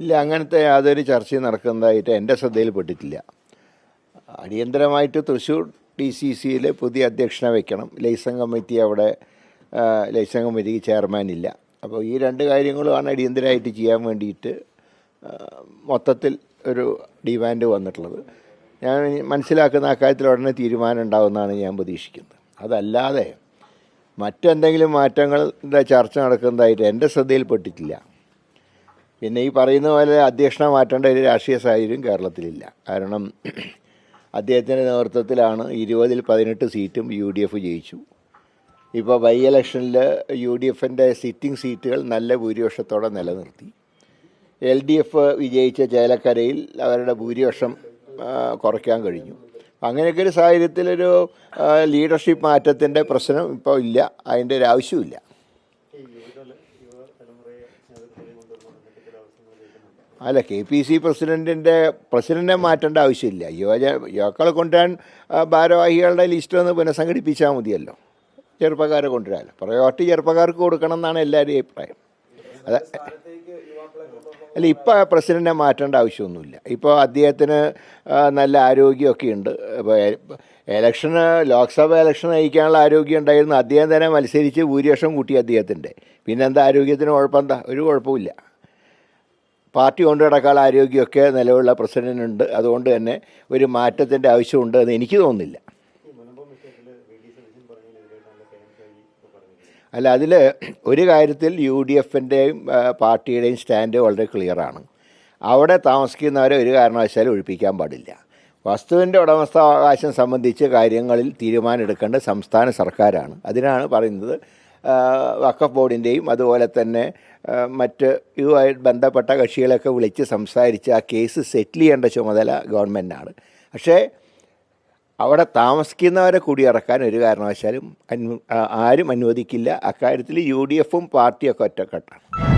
ഇല്ല അങ്ങനത്തെ യാതൊരു ചർച്ചയും നടക്കുന്നതായിട്ട് എന്റെ ശ്രദ്ധയിൽപ്പെട്ടിട്ടില്ല അടിയന്തരമായിട്ട് തൃശ്ശൂർ ഡി സി സിയിൽ പുതിയ അധ്യക്ഷനെ വയ്ക്കണം ലൈസൺ കമ്മിറ്റി അവിടെ ആ, ലൈസൺ കമ്മിറ്റിക്ക് ചെയർമാൻ ഇല്ല. അപ്പോൾ ഈ രണ്ട് കാര്യങ്ങളുമാണ് അടിയന്തരമായിട്ട് ചെയ്യാൻ വേണ്ടിയിട്ട് മൊത്തത്തിൽ ഒരു ഡിമാൻഡ് വന്നിട്ടുള്ളത്. ഞാൻ മനസ്സിലാക്കുന്ന അക്കാര്യത്തിൽ ഉടനെ തീരുമാനം ഉണ്ടാകുമെന്നാണ് ഞാൻ പ്രതീക്ഷിക്കുന്നത്. അതല്ലാതെ മറ്റെന്തെങ്കിലും മാറ്റങ്ങളുടെ ചർച്ച നടക്കുന്നതായിട്ട് എന്റെ ശ്രദ്ധയിൽപ്പെട്ടിട്ടില്ല പിന്നെ ഈ പറയുന്ന പോലെ അധ്യക്ഷനെ മാറ്റേണ്ട ഒരു രാഷ്ട്രീയ സാഹചര്യം കേരളത്തിലില്ല. കാരണം അദ്ദേഹത്തിന്റെ നേതൃത്വത്തിലാണ് ഇരുപതിൽ പതിനെട്ട് സീറ്റും യു ഡി എഫ് ജയിച്ചു. ഇപ്പോൾ ബൈ ഇലക്ഷനിൽ യു ഡി എഫിന്റെ സിറ്റിംഗ് സീറ്റുകൾ നല്ല ഭൂരിപക്ഷത്തോടെ നിലനിർത്തി. എൽ ഡി എഫ് വിജയിച്ച ചേലക്കരയിൽ അവരുടെ ഭൂരിപക്ഷം കുറയ്ക്കാൻ കഴിഞ്ഞു. അങ്ങനെയൊക്കെ ഒരു സാഹചര്യത്തിലൊരു ലീഡർഷിപ്പ് മാറ്റത്തിന്റെ പ്രശ്നം ഇപ്പോൾ ഇല്ല. അതിന്റെ ഒരു ആവശ്യമില്ല അല്ല കെ പി സി പ്രസിഡന്റിന്റെ പ്രസിഡന്റിനെ മാറ്റേണ്ട ആവശ്യമില്ല. യുവജ യുവാക്കളെ കൊണ്ടുവരാൻ ഭാരവാഹികളുടെ ലിസ്റ്റ് ഒന്ന് പുനഃസംഘടിപ്പിച്ചാൽ മതിയല്ലോ. ചെറുപ്പക്കാരെ കൊണ്ടുവരാമല്ലോ പ്രയോറിറ്റി ചെറുപ്പക്കാർക്ക് കൊടുക്കണം എന്നാണ് എല്ലാവരുടെയും അഭിപ്രായം. അത് അല്ല ഇപ്പോൾ പ്രസിഡന്റിനെ മാറ്റേണ്ട ആവശ്യമൊന്നുമില്ല. ഇപ്പോൾ അദ്ദേഹത്തിന് നല്ല ആരോഗ്യമൊക്കെ ഉണ്ട്. ഇപ്പോൾ എലക്ഷന് ലോക്സഭ ഇലക്ഷൻ നയിക്കാനുള്ള ആരോഗ്യം ഉണ്ടായിരുന്നു. അദ്ദേഹം തന്നെ മത്സരിച്ച് ഭൂരിപക്ഷം കൂട്ടി അദ്ദേഹത്തിന്റെ പിന്നെന്താ ആരോഗ്യത്തിന് കുഴപ്പമെന്താ ഒരു കുഴപ്പമില്ല പാർട്ടി കൊണ്ടു ആരോഗ്യമൊക്കെ നിലവിലുള്ള പ്രസിഡന്റിനുണ്ട്. അതുകൊണ്ട് തന്നെ ഒരു മാറ്റത്തിന്റെ ആവശ്യമുണ്ട് എന്ന് എനിക്ക് തോന്നുന്നില്ല. അല്ല അതിൽ ഒരു കാര്യത്തിൽ യു ഡി എഫിന്റെയും പാർട്ടിയുടെയും സ്റ്റാൻഡ് വളരെ ക്ലിയറാണ്. അവിടെ താമസിക്കുന്നവരെ ഒരു കാരണവശാലും ഒഴിപ്പിക്കാൻ പാടില്ല. വസ്തുവിന്റെ ഉടമസ്ഥാവകാശം സംബന്ധിച്ച് കാര്യങ്ങളിൽ തീരുമാനമെടുക്കേണ്ടത് സംസ്ഥാന സർക്കാരാണ്. അതിനാണ് പറയുന്നത് വഖഫ് ബോർഡിന്റെയും അതുപോലെ തന്നെ മറ്റ് ഇതുമായി ബന്ധപ്പെട്ട കക്ഷികളൊക്കെ വിളിച്ച് സംസാരിച്ച് ആ കേസ് സെറ്റിൽ ചെയ്യേണ്ട ചുമതല ഗവൺമെന്റാണ് പക്ഷേ അവിടെ താമസിക്കുന്നവരെ കുടിയിറക്കാൻ ഒരു കാരണവശാലും അനു ആരും അനുവദിക്കില്ല. അക്കാര്യത്തിൽ യു ഡി എഫും പാർട്ടിയൊക്കെ ഒറ്റക്കെട്ടാണ്.